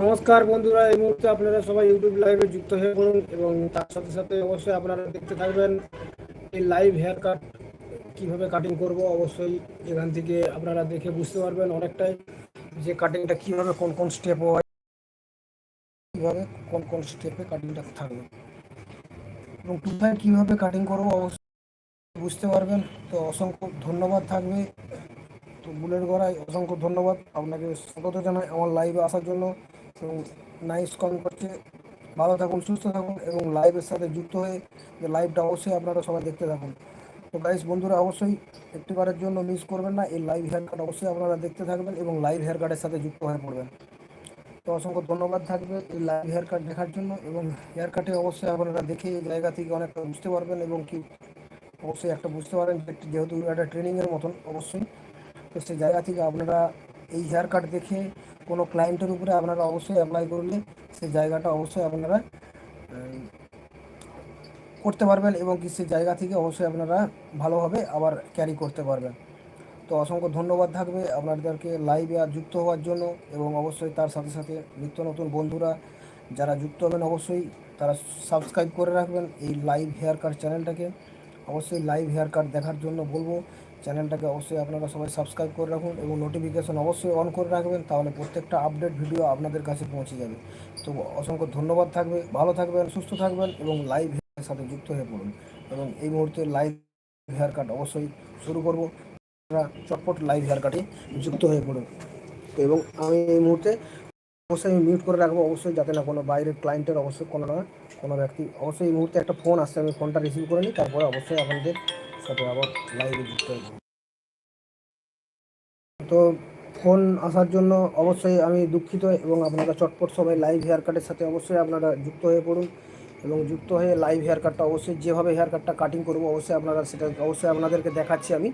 নমস্কার বন্ধুরা, এই মুহূর্তে আপনারা সবাই ইউটিউব লাইভে যুক্ত হয়ে পড়ুন এবং তার সাথে সাথে অবশ্যই আপনারা দেখতে থাকবেন এই লাইভ হেয়ার কাট কীভাবে কাটিং করব। অবশ্যই এখান থেকে আপনারা দেখে বুঝতে পারবেন অনেকটাই যে কাটিংটা কীভাবে, কোন কোন স্টেপ হয়, কীভাবে, কোন কোন স্টেপে কাটিংটা থাকবে। এবং কোথায় কীভাবে কাটিং করব অবশ্যই বুঝতে পারবেন। তো অসংখ্য ধন্যবাদ থাকবে। তো বুলেট গড়াই অসংখ্য ধন্যবাদ। আপনাকে স্বাগত জানাই আমার লাইভে আসার জন্য। এবং নাইস কমেন্ট করছে। ভালো থাকুন, সুস্থ থাকুন এবং লাইভের সাথে যুক্ত হয়ে যে লাইভটা অবশ্যই আপনারা সবাই দেখতে থাকুন। তো গাইস বন্ধুরা, অবশ্যই একটিবারের জন্য মিস করবেন না। এই লাইভ হেয়ার কাট অবশ্যই আপনারা দেখতে থাকবেন এবং লাইভ হেয়ার কাটের সাথে যুক্ত হয়ে পড়বেন। তো অসংখ্য ধন্যবাদ থাকবে এই লাইভ হেয়ার কাট দেখার জন্য এবং হেয়ার কাটে অবশ্যই আপনারা দেখে এই জায়গা থেকে অনেকটা বুঝতে পারবেন এবং কি অবশ্যই একটা বুঝতে পারেন যেহেতু একটা ট্রেনিংয়ের মতন অবশ্যই, তো সেই জায়গা থেকে আপনারা এই হেয়ার কাট দেখে কোনো ক্লায়েন্টের উপরে আপনারা অবশ্যই অ্যাপ্লাই করলে সেই জায়গাটা অবশ্যই আপনারা করতে পারবেন এবং কি সেই জায়গা থেকে অবশ্যই আপনারা ভালোভাবে আবার ক্যারি করতে পারবেন। তো অসংখ্য ধন্যবাদ থাকবে আপনাদেরকে লাইভে যুক্ত হওয়ার জন্য এবং অবশ্যই তার সাথে সাথে নিত্য নতুন বন্ধুরা যারা যুক্ত হবেন অবশ্যই তারা সাবস্ক্রাইব করে রাখবেন এই লাইভ হেয়ার কাট চ্যানেলটাকে অবশ্যই লাইভ হেয়ার কাট দেখার জন্য বলব চ্যানেলটাকে অবশ্যই আপনারা সবাই সাবস্ক্রাইব করে রাখুন এবং নোটিফিকেশন অবশ্যই অন করে রাখবেন, তাহলে প্রত্যেকটা আপডেট ভিডিও আপনাদের কাছে পৌঁছে যাবে। তো অসংখ্য ধন্যবাদ থাকবে, ভালো থাকবেন, সুস্থ থাকবেন এবং লাইভ হেয়ার সাথে যুক্ত হয়ে পড়ুন। এবং এই মুহূর্তে লাইভ হেয়ার কাট অবশ্যই শুরু করব। চটপট লাইভ হেয়ার কাটে যুক্ত হয়ে পড়ুন। এবং আমি এই মুহূর্তে অবশ্যই আমি মিউট করে রাখব, অবশ্যই যাতে না কোনো বাইরের ক্লায়েন্টের অবশ্যই কোনো না, কোনো ব্যক্তি, অবশ্যই এই মুহূর্তে একটা ফোন আসছে, আমি ফোনটা রিসিভ করে নিই, তারপরে অবশ্যই আপনাদের সাথে আবার লাইভে যুক্ত হয়ে। তো ফোন আসার জন্য অবশ্যই আমি দুঃখিত এবং আপনারা চটপট সবাই লাইভ হেয়ার কাটের সাথে অবশ্যই আপনারা যুক্ত হয়ে পড়ুন এবং যুক্ত হয়ে লাইভ হেয়ার কাটটা অবশ্যই যেভাবে হেয়ার কাটটা কাটিং করব অবশ্যই আপনারা সেটা অবশ্যই আপনাদেরকে দেখাচ্ছি আমি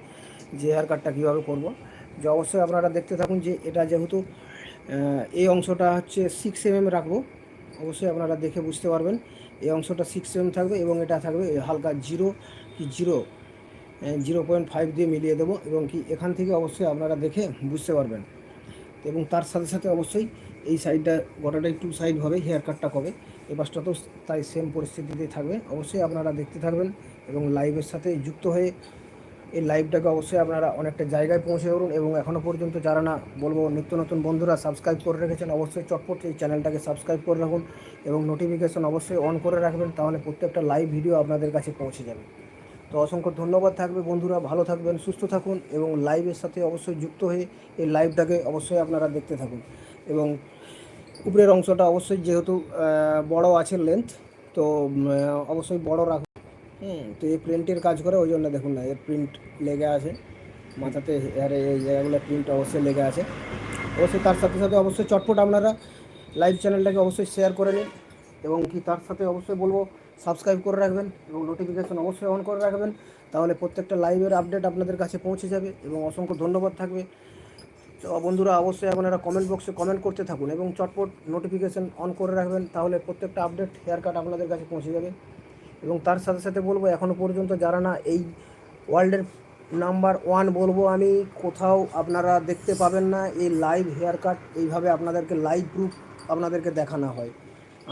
যে হেয়ার কাটটা কীভাবে করব। যে অবশ্যই আপনারা দেখতে থাকুন যে এটা যেহেতু এই অংশটা হচ্ছে সিক্স এম রাখব, অবশ্যই আপনারা দেখে বুঝতে পারবেন। এই অংশটা সিক্স এম থাকবে এবং এটা থাকবে হালকা জিরো কি জিরো জিরো পয়েন্ট ফাইভ দিয়ে মিলিয়ে দেবো এবং কি এখান থেকে অবশ্যই আপনারা দেখে বুঝতে পারবেন। এবং তার সাথে সাথে অবশ্যই এই সাইডটা গোটাটাই টু সাইড হবে, হেয়ার কাটটা হবে। এ পাশটা তো তাই সেম পরিস্থিতিতেই থাকবে। অবশ্যই আপনারা দেখতে থাকবেন এবং লাইভের সাথে যুক্ত হয়ে এই লাইভটাকে অবশ্যই আপনারা অনেকটা জায়গায় পৌঁছে ধরুন এবং এখনও পর্যন্ত যারা না, বলব নিত্য নতুন বন্ধুরা সাবস্ক্রাইব করে রেখেছেন, অবশ্যই চটপট এই চ্যানেলটাকে সাবস্ক্রাইব করে রাখুন এবং নোটিফিকেশন অবশ্যই অন করে রাখবেন, তাহলে প্রত্যেকটা লাইভ ভিডিও আপনাদের কাছে পৌঁছে যাবে। তো অসংখ্য ধন্যবাদ থাকবে বন্ধুরা, ভালো থাকবেন, সুস্থ থাকুন এবং লাইভের সাথে অবশ্যই যুক্ত হয়ে এই লাইভটাকে অবশ্যই আপনারা দেখতে থাকুন। এবং উপরের অংশটা অবশ্যই যেহেতু বড় আছে লেন্থ তো অবশ্যই বড় রাখুন। হুম, তো এই প্রিন্টের কাজ করে, ওই জন্য দেখুন না, এর প্রিন্ট লেগে আছে। মাথাতে, আর এই জায়গাগুলো প্রিন্ট অবশ্যই লেগে আছে। অবশ্যই তার সাথে সাথে অবশ্যই চটপট আপনারা লাইভ চ্যানেলটাকে অবশ্যই শেয়ার করে নিন। এবং কি তার সাথে অবশ্যই বলব সাবস্ক্রাইব করে রাখবেন এবং নোটিফিকেশন অবশ্যই অন করে রাখবেন। তাহলে প্রত্যেকটা লাইভের আপডেট আপনাদের কাছে পৌঁছে যাবে এবং অসংখ্য ধন্যবাদ থাকবে। বন্ধুরা, অবশ্যই আপনারা কমেন্ট বক্সে কমেন্ট করতে থাকুন এবং চটপট নোটিফিকেশন অন করে রাখবেন, তাহলে প্রত্যেকটা আপডেট হেয়ার কাট আপনাদের কাছে পৌঁছে যাবে। এবং তার সাথে সাথে বলব এখনও পর্যন্ত যারা না এই ওয়ার্ল্ডের নাম্বার ওয়ান বলব আমি, কোথাও আপনারা দেখতে পাবেন না এই লাইভ হেয়ার কাট এইভাবে আপনাদেরকে লাইভ প্রুফ আপনাদেরকে দেখানো হয়।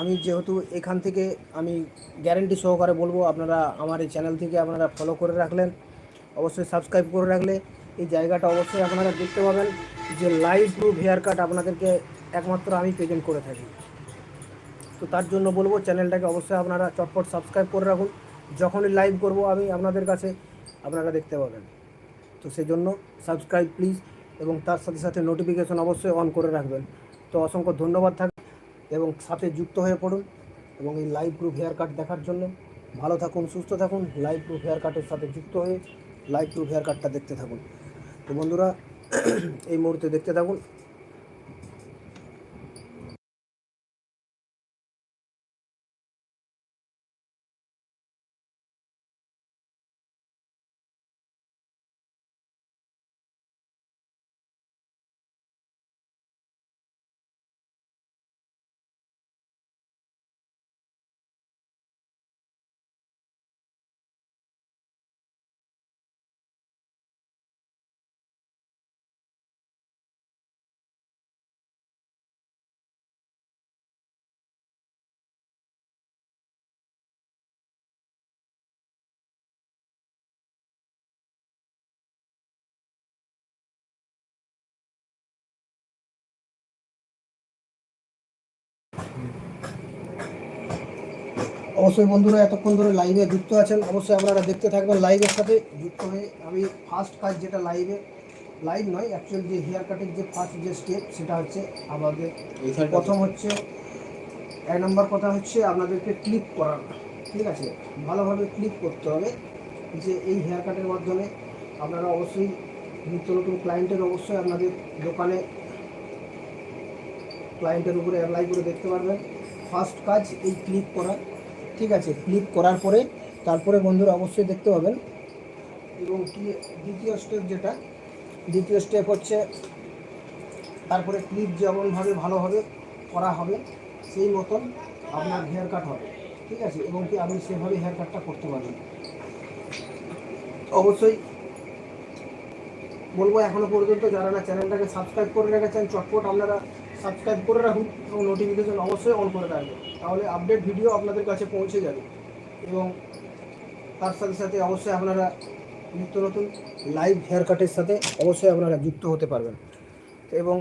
আমি যেহেতু এখান থেকে আমি গ্যারেন্টি সহকারে বলব, আপনারা আমার এই চ্যানেল থেকে আপনারা ফলো করে রাখলেন। অবশ্যই সাবস্ক্রাইব করে রাখলে। এই জায়গাটা অবশ্যই আপনারা দেখতে পাবেন যে লাইভ প্রুফ হেয়ার কাট আপনাদেরকে একমাত্র আমি প্রেজেন্ট করে থাকি। তো তার জন্য বলব চ্যানেলটাকে অবশ্যই আপনারা চটপট সাবস্ক্রাইব করে রাখুন। যখনই লাইভ করব আমি আপনাদের কাছে আপনারা দেখতে পাবেন। তো সেই জন্য সাবস্ক্রাইব প্লিজ এবং তার সাথে সাথে নোটিফিকেশন অবশ্যই অন করে রাখবেন। তো অসংখ্য ধন্যবাদ থাকবে এবং সাথে যুক্ত হয়ে পড়ুন এবং এই লাইভ প্রুফ হেয়ার কাট দেখার জন্য। ভালো থাকুন, সুস্থ থাকুন, লাইভ প্রুফ হেয়ার কাটের সাথে যুক্ত হয়ে লাইভ প্রুফ হেয়ার কাটটা দেখতে থাকুন। তো বন্ধুরা, এই মুহূর্তে দেখতে থাকুন। অবশ্যই বন্ধুরা এতক্ষণ ধরে লাইভে যুক্ত আছেন অবশ্যই আপনারা দেখতে থাকবেন লাইভের সাথে। যুক্ত হয়ে আমি ফার্স্ট কাজ যেটা লাইভে লাইভ নয় অ্যাকচুয়াল যে হেয়ার কাটের যে ফার্স্ট যে স্টেপ সেটা হচ্ছে আমাদের প্রথম হচ্ছে এক নম্বর কথা হচ্ছে আপনাদেরকে ক্লিপ করার ঠিক আছে? ভালোভাবে ক্লিপ করতে হবে যে এই হেয়ার কাটের মাধ্যমে আপনারা অবশ্যই নিত্য নতুন ক্লায়েন্টের অবশ্যই আপনাদের দোকানে ক্লায়েন্টের উপরে অ্যাপ্লাই করে দেখতে পারবেন। ফার্স্ট কাজ এই ক্লিক করা ঠিক আছে ক্লিপ করার পরে তারপরে বন্ধুরা অবশ্যই দেখতে পাবেন। এবং কি, দ্বিতীয় স্টেপ যেটা, দ্বিতীয় স্টেপ হচ্ছে তারপরে ক্লিপ যেমনভাবে ভালোভাবে করা হবে, সেই মতন আপনার হেয়ার কাট হবে। ঠিক আছে, এবং কি আপনি সেভাবে হেয়ার কাটটা করতে পারবেন। অবশ্যই বলব এখনও পর্যন্ত যারা না চ্যানেলটাকে সাবস্ক্রাইব করে রেখেছেন, চটপট আপনারা সাবস্ক্রাইব করে রাখুন এবং নোটিফিকেশন অবশ্যই অন করে রাখবেন। তাহলে আপডেট ভিডিও আপনাদের কাছে পৌঁছে যাবে। এবং তার সাথে সাথে অবশ্যই আপনারা নিত্য নতুন লাইভ হেয়ার কাটের সাথে অবশ্যই আপনারা যুক্ত হতে পারবেন। এবং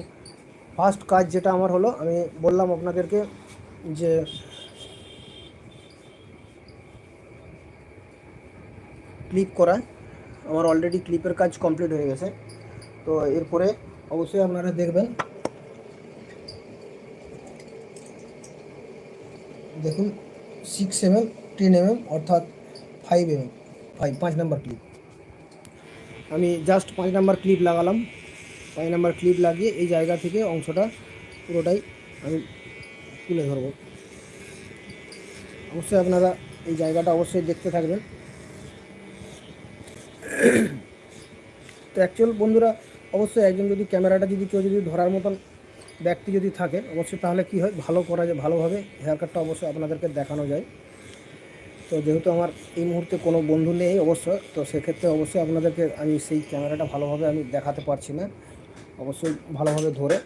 ফার্স্ট কাজ যেটা আমার হলো, আমি বললাম আপনাদেরকে যে ক্লিপ করা। আমার অলরেডি ক্লিপের কাজ কমপ্লিট হয়ে গেছে। তো এরপরে অবশ্যই আপনারা দেখবেন দেখুন six M M ten M M অর্থাৎ ফাইভ এম এম ফাইভ পাঁচ নাম্বার ক্লিপ আমি জাস্ট পাঁচ নাম্বার ক্লিপ লাগালাম। পাঁচ নাম্বার ক্লিপ লাগিয়ে এই জায়গা থেকে অংশটা পুরোটাই আমি তুলে ধরবো। অবশ্যই আপনারা এই জায়গাটা অবশ্যই দেখতে থাকবেন। তো অ্যাকচুয়াল বন্ধুরা, অবশ্যই একজন যদি ক্যামেরাটা যদি কেউ যদি ধরার মতন ব্যক্তি যদি থাকে, অবশ্যই তাহলে কি হয়, ভালো করা যায়, ভালোভাবে হেয়ার কাটটা অবশ্যই আপনাদেরকে দেখানো যায়। তো যেহেতু আমার এই মুহূর্তে কোনো বন্ধু নেই অবশ্য তো সেক্ষেত্রে অবশ্যই আপনাদেরকে আমি সেই ক্যামেরাটা ভালোভাবে আমি দেখাতে পারছি না। অবশ্যই ভালোভাবে ধরে।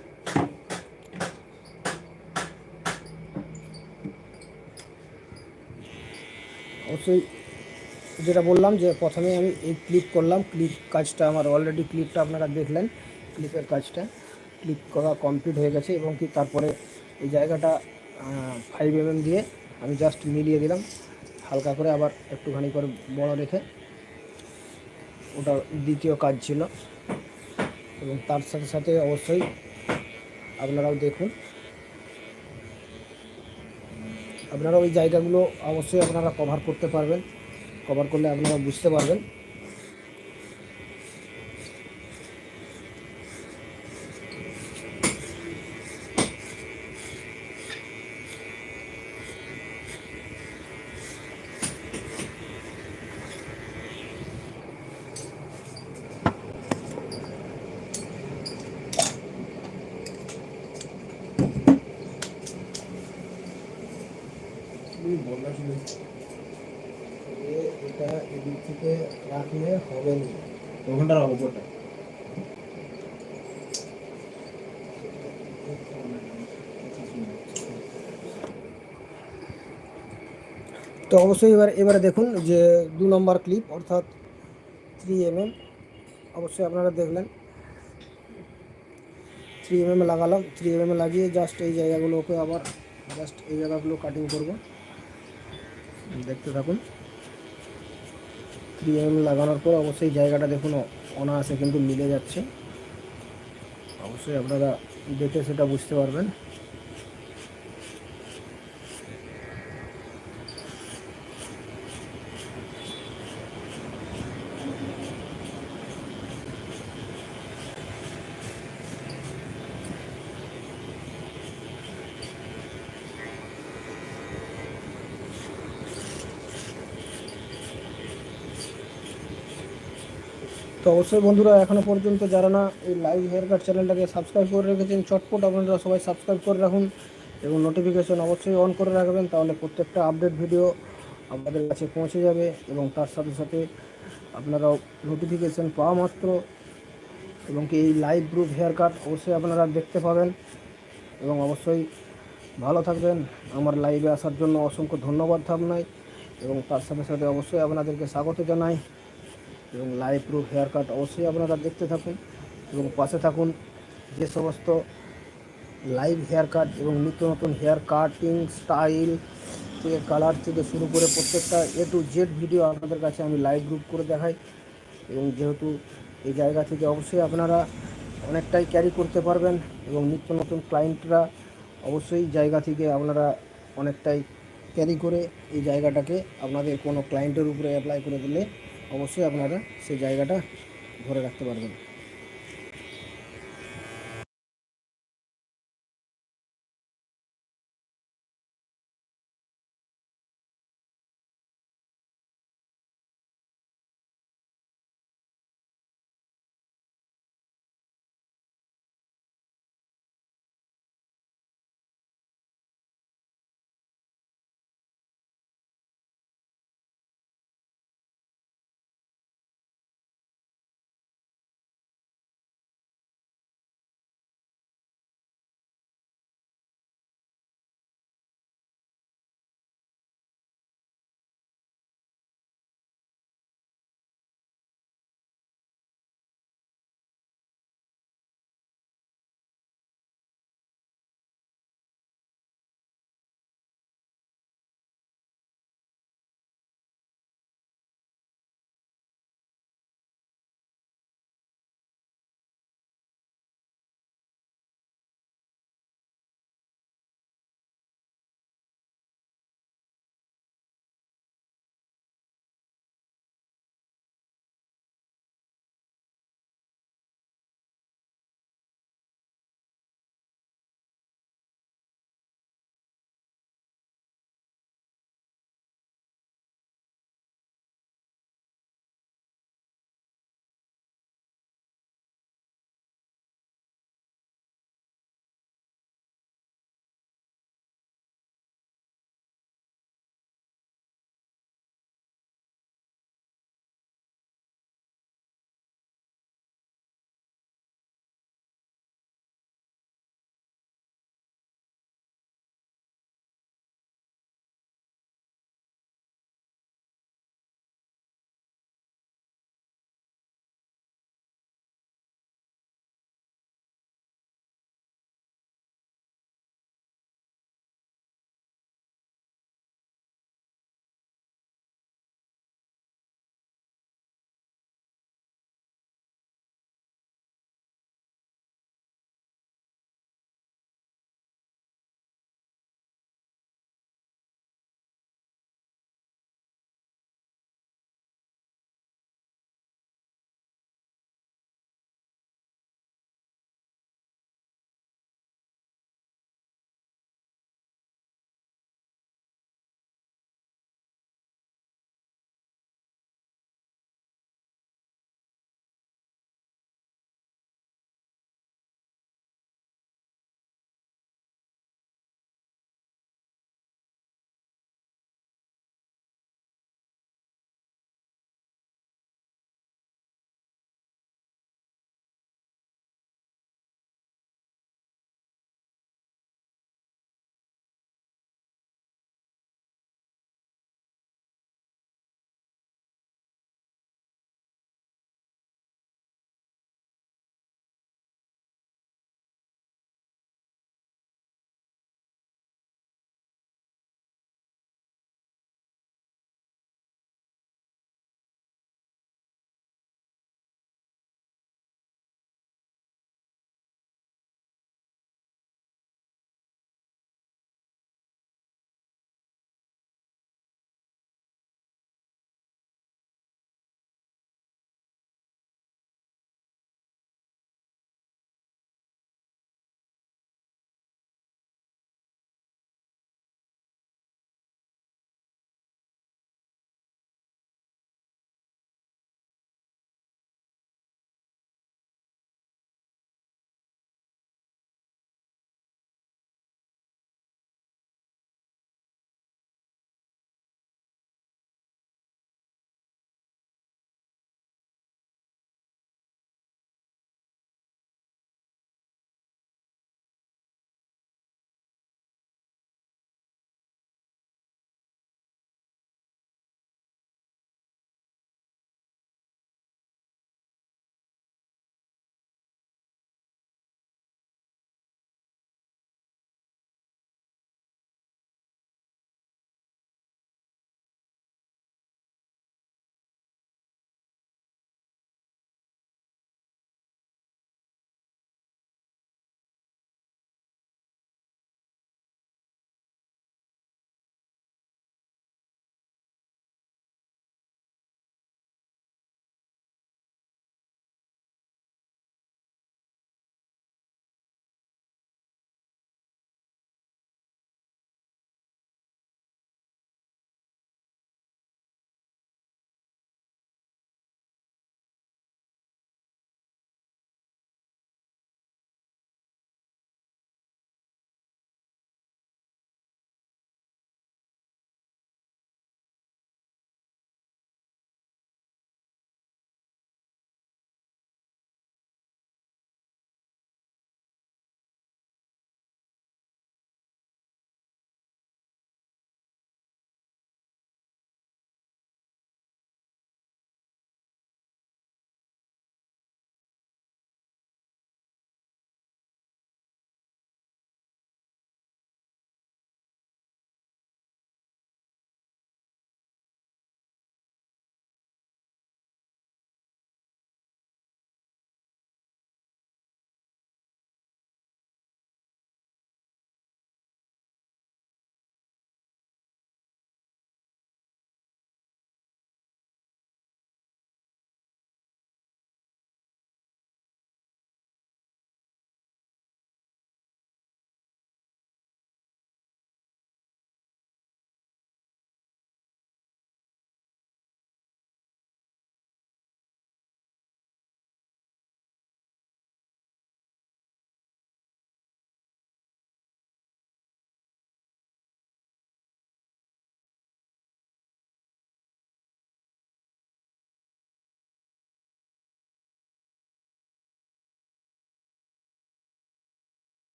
অবশ্যই যেটা বললাম যে প্রথমে আমি এই ক্লিপ করলাম ক্লিপ কাজটা আমার অলরেডি ক্লিপটা আপনারা দেখলেন ক্লিপের কাজটা। ক্লিপ করা কমপ্লিট হয়ে গেছে এবং কি তারপরে এই জায়গাটা ফাইভ এম দিয়ে আমি জাস্ট মিলিয়ে দিলাম। হালকা করে আবার একটুখানি করে বড় রেখে ওটা দ্বিতীয় কাজ ছিল। এবং তার সাথে সাথে অবশ্যই আপনারাও দেখুন। আপনারা ওই জায়গাগুলো অবশ্যই আপনারা কভার করতে পারবেন। কভার করলে আপনারা বুঝতে পারবেন এ- এটা এদিক থেকে রাখলে হবে না ওখানটার উপরটা তো অবশ্যই এবার, এবারে দেখুন যে দু নম্বর ক্লিপ অর্থাৎ থ্রি এম এম অবশ্যই আপনারা দেখলেন। থ্রি এম লাগালাম থ্রি এম লাগিয়ে জাস্ট এই জায়গাগুলোকে আবার জাস্ট এই জায়গাগুলো কাটিং করব। দেখতে থাকুন। থ্রি এম লাগানোর পর অবশ্যই জায়গাটা দেখুন, অনায়াসে কিন্তু মিলে যাচ্ছে। অবশ্যই আপনারা দেখে সেটা বুঝতে পারবেন তো অবশ্যই বন্ধুরা এখনও পর্যন্ত যারা না এই লাইভ হেয়ার কাট চ্যানেলটাকে সাবস্ক্রাইব করে রেখেছেন, চটপট আপনারা সবাই সাবস্ক্রাইব করে রাখুন এবং নোটিফিকেশন অবশ্যই অন করে রাখবেন, তাহলে প্রত্যেকটা আপডেট ভিডিও আপনাদের কাছে পৌঁছে যাবে এবং তার সাথে সাথে আপনারাও নোটিফিকেশন পাওয়া মাত্র এবং কি এই লাইভ গ্রুপ হেয়ার কাট অবশ্যই আপনারা দেখতে পাবেন এবং অবশ্যই ভালো থাকবেন। আমার লাইভে আসার জন্য অসংখ্য ধন্যবাদ ভাবনাই এবং তার সাথে সাথে অবশ্যই আপনাদেরকে স্বাগত জানাই। এবং লাইভ প্রুফ হেয়ার কাট অবশ্যই আপনারা দেখতে থাকুন এবং পাশে থাকুন যে সমস্ত লাইভ হেয়ার কাট এবং নিত্য নতুন হেয়ার কাটিং স্টাইল থেকে কালার থেকে শুরু করে প্রত্যেকটা এ টু জেড ভিডিও আপনাদের কাছে আমি লাইভ গ্রুপ করে দেখাই এবং যেহেতু এই জায়গা থেকে অবশ্যই আপনারা অনেকটাই ক্যারি করতে পারবেন এবং নিত্য নতুন ক্লায়েন্টরা অবশ্যই জায়গা থেকে আপনারা অনেকটাই ক্যারি করে এই জায়গাটাকে আপনাদের কোনো ক্লায়েন্টের উপরে অ্যাপ্লাই করে দিলে অবশ্যই আপনারা সেই জায়গাটা ধরে রাখতে পারবেন।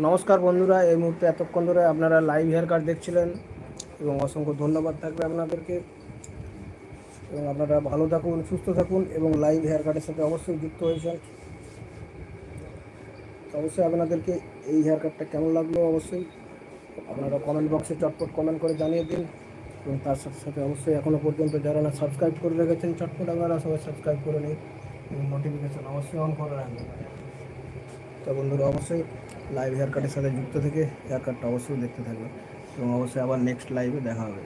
নমস্কার বন্ধুরা, এই মুহূর্তে এতক্ষণ ধরে আপনারা লাইভ হেয়ার কাট দেখছিলেন এবং অসংখ্য ধন্যবাদ থাকবে আপনাদেরকে। এবং আপনারা ভালো থাকুন, সুস্থ থাকুন এবং লাইভ হেয়ার কাটের সাথে অবশ্যই যুক্ত হয়েছেন। অবশ্যই আপনাদেরকে এই হেয়ার কাটটা কেমন লাগল অবশ্যই আপনারা কমেন্ট বক্সে চটপট কমেন্ট করে জানিয়ে দিন। এবং তার সাথে সাথে অবশ্যই এখনও পর্যন্ত যারা না সাবস্ক্রাইব করে রেখেছেন, চটপট আপনারা সবাই সাবস্ক্রাইব করে নিন। এবং নোটিফিকেশান অবশ্যই অন করে রাখবেন। তো বন্ধুরা অবশ্যই লাইভ হেয়ার কাটের সাথে যুক্ত থেকে হেয়ার কাটটা অবশ্যই দেখতে থাকবে। এবং অবশ্যই আবার নেক্সট লাইভে দেখা হবে।